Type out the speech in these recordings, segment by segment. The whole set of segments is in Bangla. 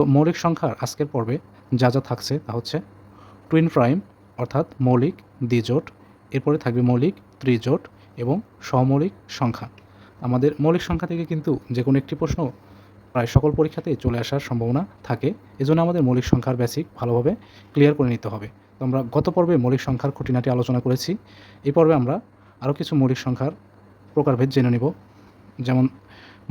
তো মৌলিক সংখ্যার আজকের পর্বে যা যা থাকছে তা হচ্ছে টুইন প্রাইম অর্থাৎ মৌলিক, দ্বিজোট, এরপরে থাকবে মৌলিক, ত্রিজোট এবং সমৌলিক সংখ্যা। আমাদের মৌলিক সংখ্যা থেকে কিন্তু যে কোনো একটি প্রশ্ন প্রায় সকল পরীক্ষাতেই চলে আসার সম্ভাবনা থাকে, এজন্য আমাদের মৌলিক সংখ্যার বেসিক ভালোভাবে ক্লিয়ার করে নিতে হবে। তো আমরা গত পর্বে মৌলিক সংখ্যার খুঁটিনাটি আলোচনা করেছি, এই পর্বে আমরা আরও কিছু মৌলিক সংখ্যার প্রকারভেদ জেনে নেব, যেমন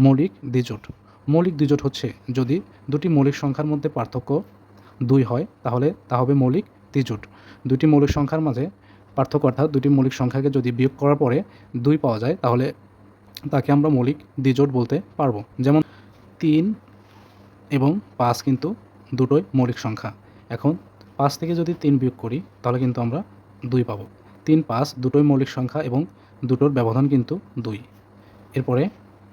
মৌলিক, দ্বিজোট। মৌলিক দ্বিজোট হচ্ছে যদি দুটি মৌলিক সংখ্যার মধ্যে পার্থক্য দুই হয়, তাহলে তা হবে মৌলিক দ্বিজোট। দুটি মৌলিক সংখ্যার মাঝে পার্থক্য অর্থাৎ দুটি মৌলিক সংখ্যাকে যদি বিয়োগ করার পরে দুই পাওয়া যায়, তাহলে তাকে আমরা মৌলিক দ্বিজোট বলতে পারব। যেমন তিন এবং পাঁচ কিন্তু দুটোই মৌলিক সংখ্যা। এখন পাঁচ থেকে যদি তিন বিয়োগ করি, তাহলে কিন্তু আমরা দুই পাবো। তিন, পাঁচ দুটোই মৌলিক সংখ্যা এবং দুটোর ব্যবধান কিন্তু দুই। এরপরে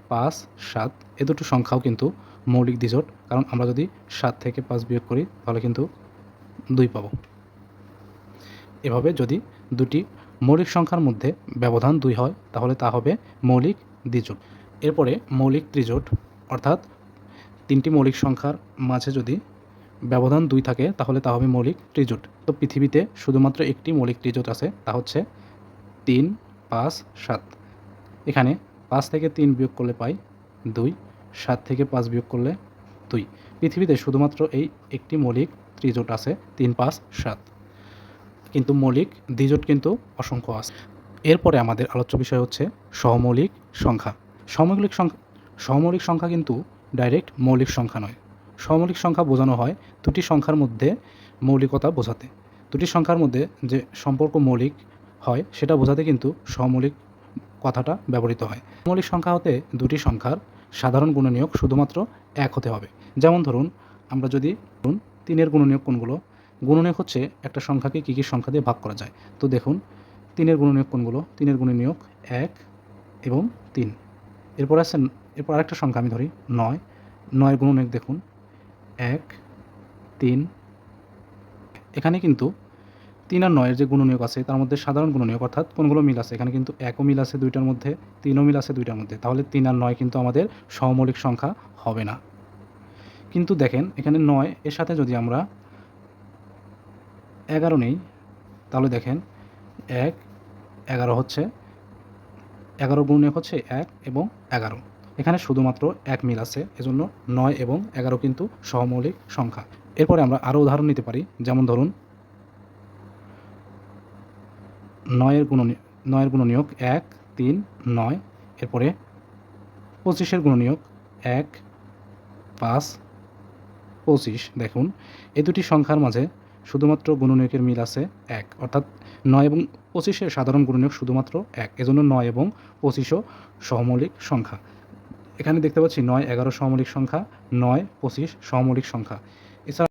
পাঁচ, সাত, এ দুটো সংখ্যাও কিন্তু মৌলিক দ্বিজোট। কারণ আমরা যদি সাত থেকে পাঁচ বিয়োগ করি, তাহলে কিন্তু দুই পাবো। এভাবে যদি দুটি মৌলিক সংখ্যার মধ্যে ব্যবধান দুই হয়, তাহলে তা হবে মৌলিক দ্বিজোট। এরপরে মৌলিক ত্রিজোট, অর্থাৎ তিনটি মৌলিক সংখ্যার মাঝে যদি ব্যবধান দুই থাকে, তাহলে তা হবে মৌলিক ত্রিজোট। তো পৃথিবীতে শুধুমাত্র একটি মৌলিক ত্রিজোট আছে, তা হচ্ছে তিন, পাঁচ, সাত। এখানে পাঁচ থেকে তিন বিয়োগ করলে পাই দুই, সাত থেকে পাঁচ বিয়োগ করলে দুই। পৃথিবীতে শুধুমাত্র এই একটি মৌলিক ত্রিজোট আছে, তিন, পাঁচ, সাত। কিন্তু মৌলিক দ্বিজোট কিন্তু অসংখ্য আছে। এরপরে আমাদের আলোচ্য বিষয় হচ্ছে সহমৌলিক সংখ্যা। সমৌলিক সংখ্যা সমৌলিক সংখ্যা কিন্তু ডাইরেক্ট মৌলিক সংখ্যা নয়। সমৌলিক সংখ্যা বোঝানো হয় দুটি সংখ্যার মধ্যে মৌলিকতা বোঝাতে। দুটি সংখ্যার মধ্যে যে সম্পর্ক মৌলিক হয়, সেটা বোঝাতে কিন্তু সমৌলিক কথাটা ব্যবহৃত হয়। মৌলিক সংখ্যা হতে দুটি সংখ্যার সাধারণ গুণনীয়ক শুধুমাত্র এক হতে হবে। যেমন ধরুন, আমরা যদি ধরুন তিনের গুণনীয়ক কোনগুলো, গুণনীয়ক হচ্ছে একটা সংখ্যাকে কী কী সংখ্যা দিয়ে ভাগ করা যায়। তো দেখুন, তিনের গুণনীয়ক কোনগুলো? তিনের গুণনীয়ক এক এবং তিন। এরপর আছে, এরপর আরেকটা সংখ্যা আমি ধরি, নয়। নয়ের গুণনীয়ক দেখুন, এক, তিন। এখানে কিন্তু তিন আর নয়ের যে গুণনীয়ক আছে, তার মধ্যে সাধারণ গুণনীয়ক অর্থাৎ কোনগুলো মিল আছে? এখানে কিন্তু একও মিল আছে দুইটার মধ্যে, তিনও মিল আছে দুইটার মধ্যে। তাহলে তিন আর নয় কিন্তু আমাদের সমমৌলিক সংখ্যা হবে না। কিন্তু দেখেন, এখানে নয়, এর সাথে যদি আমরা এগারো নেই, তাহলে দেখেন, এক, এগারো হচ্ছে, এগারো গুণনীয়ক হচ্ছে এক এবং এগারো। এখানে শুধুমাত্র এক মিল আছে, এজন্য নয় এবং এগারো কিন্তু সহমৌলিক সংখ্যা। এরপরে আমরা আরও উদাহরণ নিতে পারি। যেমন ধরুন নয়ের গুণনীয় নয়ের গুণনীয়ক এক, তিন, নয়, এরপরে পঁচিশের গুণনীয়ক এক, পাঁচ, পঁচিশ। দেখুন এই দুটি সংখ্যার মাঝে শুধুমাত্র গুণনীয়কের মিল আছে এক। অর্থাৎ নয় এবং পঁচিশের সাধারণ গুণনীয়ক শুধুমাত্র এক। এজন্য নয় এবং পঁচিশও সহমৌলিক সংখ্যা। এখানে দেখতে পাচ্ছি নয় এগারো সহমৌলিক সংখ্যা, নয় পঁচিশ সহমৌলিক সংখ্যা।